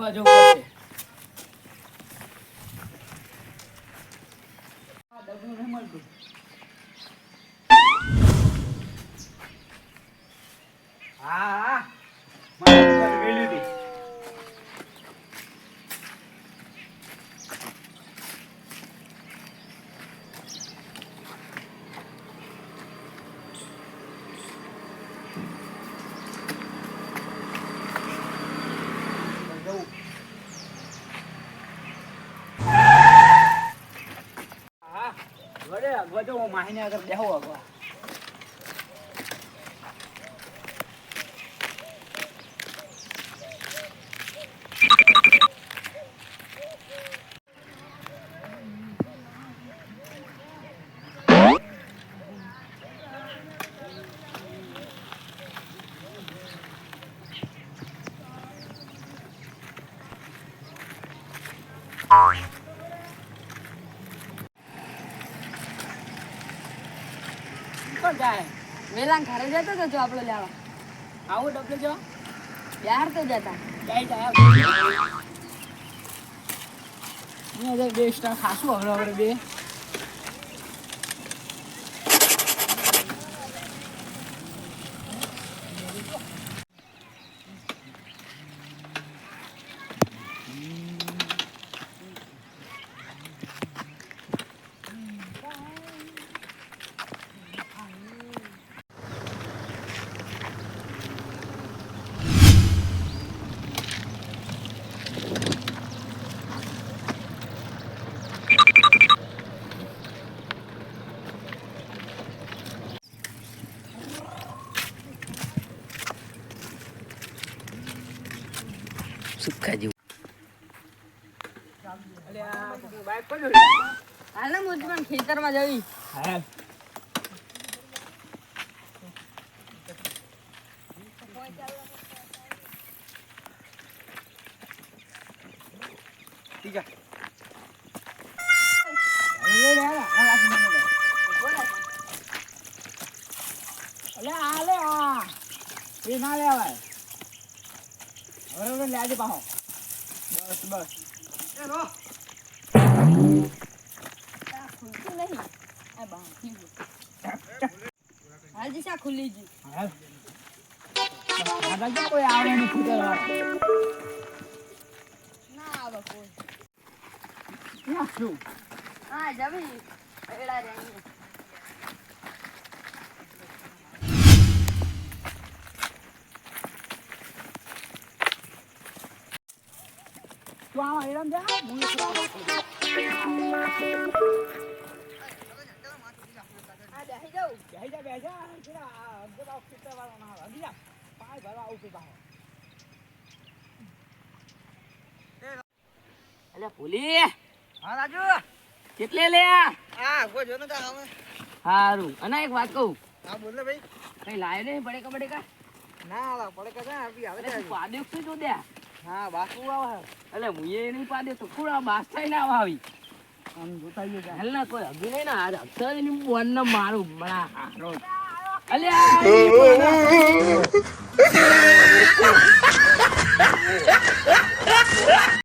ગોઠવા જવું મારે દુકાને વડે અગવા જો હું માહીને આગળ બેહું અગવા જાય? વેલા ઘરે જતો તો જો આપણો લેવા. આવું ડબલ જો. બહાર તો જતા. જાય જાય બે સ્ટાર ખાસું હવડે બે. સુખા જેવું. હાલ ને ખેતરમાં જવી હા. અલે આ આ એ ના લેવાય હવે લેજે પાહો. બસ બસ. એ રો. ખુલતું નહીં આ બાંધી હાલ દિશા કોઈ નહીં ફૂટેલ ના આવે કોઈ. ના શું હા જવી એડા રહી આવા હેરાન જા હું બેસી જાઉં બેહી જા બેહી જા થોડા ખેતર વાળો ના આવે હજી જા પાણી ભરવા આવું છું પાછો અલે ભૂલી હા રાજુ. કેટલે લે હા કોઈ જો હવે. હારું. અને એક વાત કહું. હા બોલ ને ભાઈ. કઈ લાયો નહીં પડે કા પડે કા ના પડે કા ના આવી પાડ્યો શું જો દે? હા બાસુ આવે અલે મુએ નહીં પાડે તો કુડા બાસ થઈને ના આવી. આમ જોતા જઈએ જા હાલ ના કોઈ હગી નહીં ના હાર. ની બોન ને મારું બડા હારો